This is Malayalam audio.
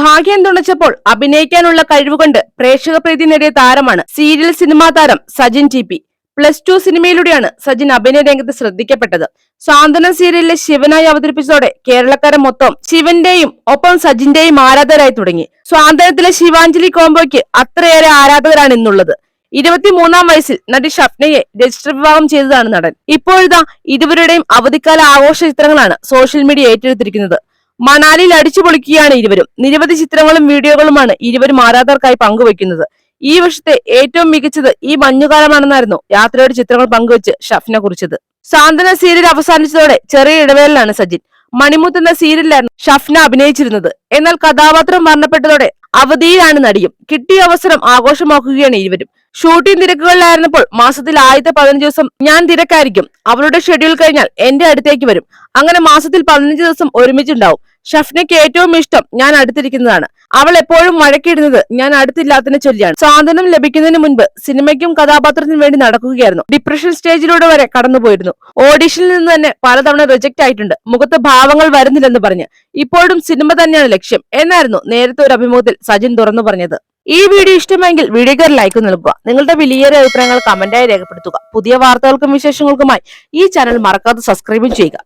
ഭാഗ്യം തുണച്ചപ്പോൾ അഭിനയിക്കാനുള്ള കഴിവുകൊണ്ട് പ്രേക്ഷക പ്രീതി നേടിയ താരമാണ് സീരിയൽ സിനിമാ താരം Sajin T P. Plus two സിനിമയിലൂടെയാണ് Sajin അഭിനയ രംഗത്ത് ശ്രദ്ധിക്കപ്പെട്ടത്. സാന്ത്വന സീരിയലിലെ ശിവനായി അവതരിപ്പിച്ചതോടെ കേരളക്കാരെ മൊത്തം ശിവന്റെയും ഒപ്പം സജിന്റെയും ആരാധകരായി തുടങ്ങി. സ്വാതന്ത്ര്യത്തിലെ ശിവാഞ്ജലി കോംബോയ്ക്ക് അത്രയേറെ ആരാധകരാണ് ഇന്നുള്ളത്. ഇരുപത്തിമൂന്നാം വയസ്സിൽ നടി ഷഫ്നയെ രജിസ്റ്റർ വിവാഹം ചെയ്തതാണ് നടൻ. ഇപ്പോഴിതാ ഇരുവരുടെയും അവധിക്കാല ആഘോഷ ചിത്രങ്ങളാണ് സോഷ്യൽ മീഡിയ ഏറ്റെടുത്തിരിക്കുന്നത്. മണാലിയിൽ അടിച്ചു പൊളിക്കുകയാണ് ഇരുവരും. നിരവധി ചിത്രങ്ങളും വീഡിയോകളുമാണ് ഇരുവരും ആരാധകർക്കായി പങ്കുവയ്ക്കുന്നത്. ഈ വർഷത്തെ ഏറ്റവും മികച്ചത് ഈ മഞ്ഞുകാലമാണെന്നായിരുന്നു യാത്രയുടെ ചിത്രങ്ങൾ പങ്കുവച്ച് ഷഫ്ന കുറിച്ചത്. സാന്ത്വന സീരിയൽ അവസാനിച്ചതോടെ ചെറിയ ഇടവേളയിലാണ് സജിൻ. മണിമുത്ത് എന്ന സീരിയലിലാണ് ഷഫ്ന അഭിനയിച്ചിരുന്നത്. എന്നാൽ കഥാപാത്രം മരണപ്പെട്ടതോടെ അവധിയിലാണ് നടിയും. കിട്ടിയ അവസരം ആഘോഷമാക്കുകയാണ് ഇരുവരും. ഷൂട്ടിംഗ് തിരക്കുകളിലായിരുന്നപ്പോൾ മാസത്തിൽ ആദ്യത്തെ പതിനഞ്ച് ദിവസം ഞാൻ തിരക്കായിരിക്കും. അവളുടെ ഷെഡ്യൂൾ കഴിഞ്ഞാൽ എന്റെ അടുത്തേക്ക് വരും. അങ്ങനെ മാസത്തിൽ പതിനഞ്ച് ദിവസം ഒരുമിച്ചുണ്ടാവും. ഷഫ്നയ്ക്ക് ഏറ്റവും ഇഷ്ടം ഞാൻ അടുത്തിരിക്കുന്നതാണ്. അവൾ എപ്പോഴും മഴക്കിടുന്നത് ഞാൻ അടുത്തില്ലാത്തതിനെ ചൊല്ലിയാണ്. സ്വാതന്ത്ര്യം ലഭിക്കുന്നതിന് മുൻപ് സിനിമയ്ക്കും കഥാപാത്രത്തിനും വേണ്ടി നടക്കുകയായിരുന്നു. ഡിപ്രഷൻ സ്റ്റേജിലൂടെ വരെ കടന്നുപോയിരുന്നു. ഓഡിഷനിൽ നിന്ന് തന്നെ പലതവണ റിജക്ട് ആയിട്ടുണ്ട്. മുഖത്ത് ഭാവങ്ങൾ വരുന്നില്ലെന്ന് പറഞ്ഞ്. ഇപ്പോഴും സിനിമ തന്നെയാണ് ലക്ഷ്യം. എന്നായിരുന്നു നേരത്തെ ഒരു അഭിമുഖത്തിൽ സജിൻ തുറന്നു പറഞ്ഞത്. ഈ വീഡിയോ ഇഷ്ടമെങ്കിൽ വീഡിയോക്ക് ലൈക്ക് നൽകുക. നിങ്ങളുടെ വിലയേറിയ അഭിപ്രായങ്ങൾ കമന്റായി രേഖപ്പെടുത്തുക. പുതിയ വാർത്തകൾക്കും വിശേഷങ്ങൾക്കുമായി ഈ ചാനൽ മറക്കാതെ സബ്സ്ക്രൈബും ചെയ്യുക.